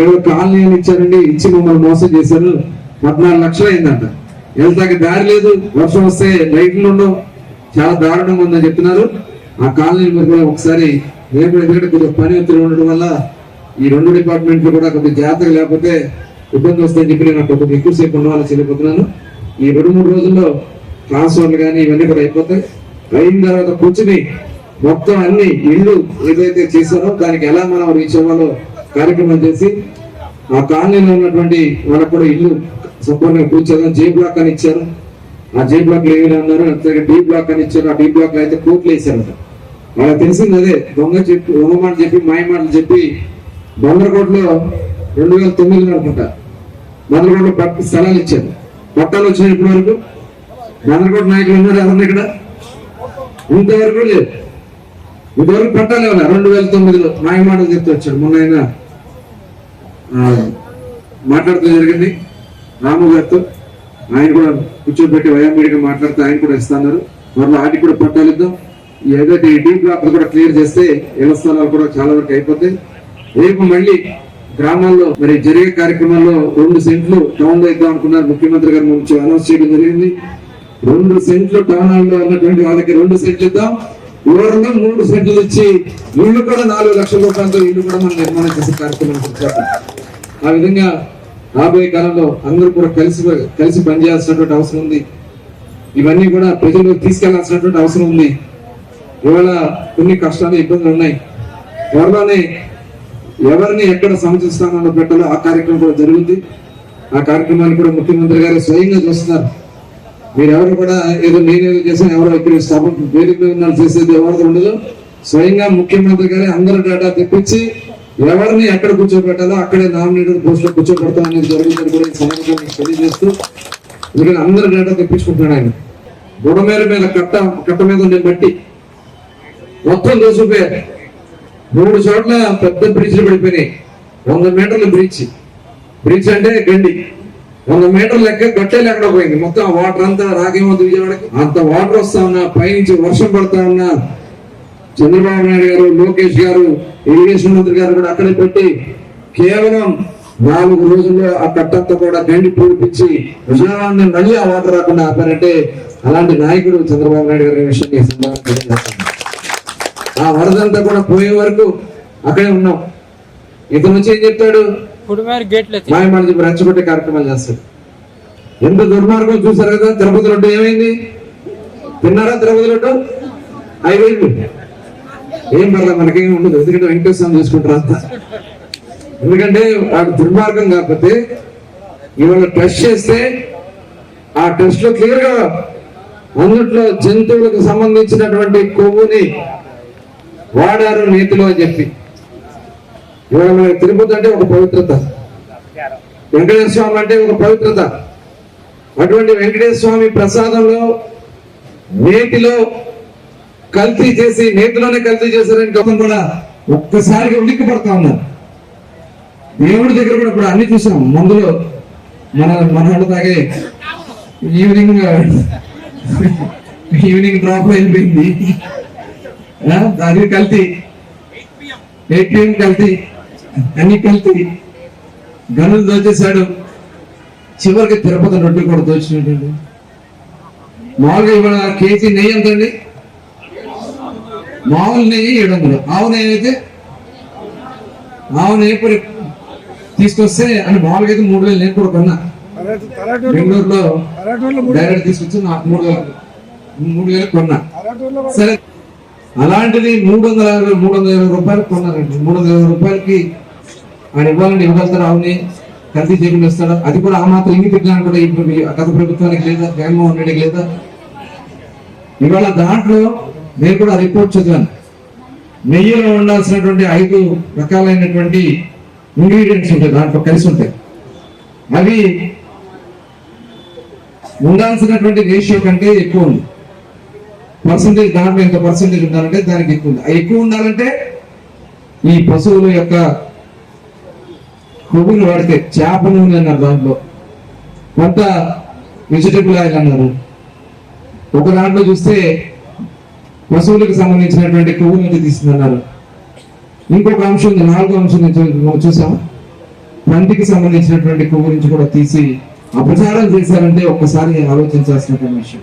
ఏదో కాలనీ ఇచ్చారండి ఇచ్చి మమ్మల్ని మోసం చేశారు. పద్నాలుగు లక్షలు అయిందంట. వెళ్తాక దారి లేదు వర్షం వస్తే లైట్లు ఉండవు. చాలా దారుణంగా ఉందని చెప్తున్నారు. ఆ కాలనీ మీరు కూడా ఒకసారి రేపు ఎందుకంటే కొద్దిగా పని ఒత్తిడి ఉండడం వల్ల ఈ రెండు డిపార్ట్మెంట్లు కూడా కొద్దిగా జాగ్రత్తగా లేకపోతే ఇబ్బంది వస్తాయని చెప్పి నేను కొద్దిగా ఎక్కువసేపు ఉండవాలని చెప్పిపోతున్నాను ఈ రెండు మూడు రోజుల్లో ట్రాన్స్ఫర్లు కానీ ఇవన్నీ కూడా అయిపోతాయి. అయిన తర్వాత కూర్చుని మొత్తం అన్ని ఇల్లు ఏదైతే చేశారో దానికి ఎలా మనం రీచ్ అవ్వాలో కార్యక్రమం చేసి ఆ కాలనీలో ఉన్నటువంటి వాళ్ళకు కూడా ఇల్లు సంపూర్ణంగా పూర్తి చేద్దాం. జే బ్లాక్ అని ఇచ్చారు. ఆ జే బ్లాక్లో ఏమైనా ఉన్నారు అంతే డి బ్లాక్ అని ఇచ్చారు. ఆ డి బ్లాక్లో అయితే కోట్లు వేశారంట. వాళ్ళకి తెలిసింది అదే దొంగ చెప్పి దొంగ మాట చెప్పి మాయ మాటలు చెప్పి బందరకోటలో రెండు వేల తొమ్మిదిలో అనుకుంటా బందరకోటలో పక్క స్థలాలు ఇచ్చారు. పట్టాలు వచ్చిన ఇప్పటి వరకు. బందరకోట నాయకులు ఉన్నారు ఎవరిని ఇక్కడ? ఇంతవరకు లేదు. ఇంతవరకు పట్టాలు ఇవ్వాలి రెండు వేల తొమ్మిదిలో మాయ మాటలు చెప్తూ వచ్చాడు మొన్న ఆయన ఆ, మాట్లాడుతూ జరిగింది. రాము గారితో ఆయన కూడా కూర్చోబెట్టి వయామీడిగా మాట్లాడుతూ ఆయన కూడా ఇస్తున్నారు. త్వరలో వాటికి కూడా పట్టాలు ఇద్దాం ఏదైతే ఈ డీ బ్లాక్ కూడా క్లియర్ చేస్తే ఇళ్ళ స్థలాలు కూడా చాలా వరకు అయిపోతాయి. రేపు మళ్ళీ గ్రామాల్లో మరి జరిగే కార్యక్రమాల్లో రెండు సెంట్లు టౌన్లో ఇద్దాం అనుకున్నారు. ముఖ్యమంత్రి గారు నుంచి అనౌన్స్ చేయడం జరిగింది. రెండు సెంట్లు టౌన్ హాల్లో ఉన్నటువంటి వాళ్ళకి రెండు సెంట్లు ఇద్దాం. ఊరంగా మూడు సెంట్లు ఇచ్చి ఇల్లు కూడా నాలుగు లక్షల రూపాయలతో ఇల్లు కూడా మనం నిర్మాణం చేసే కార్యక్రమం చేద్దాం. ఆ విధంగా రాబోయే కాలంలో అందరూ కూడా కలిసి కలిసి పనిచేయాల్సినటువంటి అవసరం ఉంది. ఇవన్నీ కూడా ప్రజలు తీసుకెళ్ళాల్సినటువంటి అవసరం ఉంది. ఇవాళ కొన్ని కష్టాలు ఇబ్బందులు ఉన్నాయి. త్వరలోనే ఎవరిని ఎక్కడ సముచిత స్థానంలో పెట్టాలో ఆ కార్యక్రమం కూడా జరుగుతుంది ఆ కార్యక్రమాన్ని కూడా ముఖ్యమంత్రి గారు స్వయంగా చూస్తున్నారు. మీరు ఎవరు కూడా ఏదో నేనేదో చేశాను ఎవరో ఇక్కడ స్థాపం వేదిక చేసేది ఎవరిది ఉండదు. స్వయంగా ముఖ్యమంత్రి గారే అందరూ డేటా తెప్పించి ఎవరిని ఎక్కడ కూర్చోబెట్టాలో అక్కడే నామినేటెడ్ పోస్ట్లో కూర్చోబెడతాం అనేది జరుగుతుంది కూడా ఈ సందర్భంగా తెలియజేస్తూ ఎందుకంటే అందరూ డేటా తెప్పించుకుంటున్నాడు ఆయన. బుడమేర మీద కట్ట కట్ట మీద ఉండే మట్టి. మొత్తం దోసిపోయారు మూడు చోట్ల పెద్ద బ్రిడ్జ్లు పడిపోయినాయి. వంద మీటర్ల బ్రిడ్జ్. బ్రిడ్జ్ అంటే గండి వంద మీటర్ల లెక్క గట్టే లేకుండా పోయింది. మొత్తం ఆ వాటర్ అంతా రాగేమో విజయవాడకి. అంత వాటర్ వస్తా ఉన్నా పైనుంచి వర్షం పడతా ఉన్నా చంద్రబాబు నాయుడు గారు లోకేష్ గారు ఇరిగేషన్ మంత్రి గారు కూడా అక్కడే పెట్టి కేవలం నాలుగు రోజుల్లో ఆ కట్టంతా కూడా గండి పూడిపించి విజయవాడని మళ్ళీ ఆ వాటర్ రాకుండా ఆపారంటే అలాంటి నాయకుడు చంద్రబాబు నాయుడు గారి విషయం ఈ సందర్భంగా తెలియజేస్తున్నాను. ఆ వరదంతా కూడా పోయే వరకు అక్కడే ఉన్నాం. ఇతను వచ్చి ఏం చెప్తాడు? చెప్పి రెచ్చగొట్టే కార్యక్రమాలు చేస్తాడు. ఎంత దుర్మార్గం చూసారు కదా తిరుపతి లడ్డు ఏమైంది? తిన్నారా తిరుపతి లడ్డు అయిపోయింది. ఏం పర్లేదు మనకేం? ఉండదు. ఎందుకంటే వెంకటేశ్వర స్వామి చూసుకుంటారు అంతా. ఎందుకంటే వాడు దుర్మార్గం కాకపోతే ఇవాళ టెస్ట్ చేస్తే ఆ టెస్ట్లో క్లియర్గా అందుట్లో జంతువులకు సంబంధించినటువంటి కొవ్వుని వాడారు నీతిలో అని చెప్పి. ఇవాళ మనకి తిరుపతి అంటే ఒక పవిత్రత. వెంకటేశ్వర స్వామి అంటే ఒక పవిత్రత. అటువంటి వెంకటేశ్వర స్వామి ప్రసాదంలో నేతిలో కల్తీ చేసి నేతిలోనే కల్తీ చేశారని గతం కూడా ఒక్కసారిగా ఉలిక్కి పడతా ఉన్నారు. దేవుడి దగ్గర కూడా ఇప్పుడు అన్ని చూసాం. మందులో మన మన తాగే ఈవినింగ్ ఈవినింగ్ డ్రాప్ అయిపోయింది. అది కల్తీ. ఏటీఎం కల్తీ. అన్ని కల్తీ. గనులు దోచేశాడు. చివరికి తిరుపతి రొట్టె కూడా దోచినట్టు మామూలుగా ఇవాళ కేజీ నెయ్యి ఎంతండి? మామూలు నెయ్యి ఏడు వందలు ఆవు నెయ్యి అయితే ఆవు నెయ్యి మరి తీసుకొస్తే అని మామూలుగా అయితే మూడు వేలు నేను కూడా కొన్నా. బెంగళూరులో డైరెక్ట్ తీసుకొచ్చి నాకు మూడు వేలు మూడు వేలు కొన్నా. సరే. అలాంటిది మూడు వందల యాభై మూడు వందల ఇరవై రూపాయలు కొన్నారండి. మూడు వందల ఇరవై రూపాయలకి ఆయన ఇవ్వాలని ఇవ్వగలుగుతారు అవుని కల్తీ చేయకుండా ఇస్తాడు అది కూడా ఆ మాత్రం ఇంగి తిట్టడానికి కూడా ఇప్పుడు గత ప్రభుత్వానికి లేదా జగన్మోహన్ రెడ్డికి లేదా? ఇవాళ దాంట్లో నేను కూడా రిపోర్ట్ చదివాను. నెయ్యిలో ఉండాల్సినటువంటి ఐదు రకాలైనటువంటి ఇంగ్రీడియంట్స్ ఉంటాయి దాంట్లో కలిసి ఉంటాయి. అవి ఉండాల్సినటువంటి రేషియో కంటే ఎక్కువ ఉంది. పర్సంటేజ్ దాంట్లో ఎంత పర్సంటేజ్ ఉండాలంటే దానికి ఎక్కువ ఉంది. ఎక్కువ ఉండాలంటే ఈ పశువుల యొక్క కొవ్వులు వాడితే చేప నూనె అన్నారు దాంట్లో. కొంత వెజిటబుల్ ఆయిల్ అన్నారు. ఒక దాంట్లో చూస్తే పశువులకు సంబంధించినటువంటి కొవ్వు నుంచి తీసిందన్నారు ఇంకొక అంశం ఉంది నాలుగో అంశం నుంచి చూసాము సంబంధించినటువంటి కొవ్వు నుంచి కూడా తీసి అపచారం చేశారంటే ఒక్కసారి ఆలోచించాల్సినటువంటి విషయం.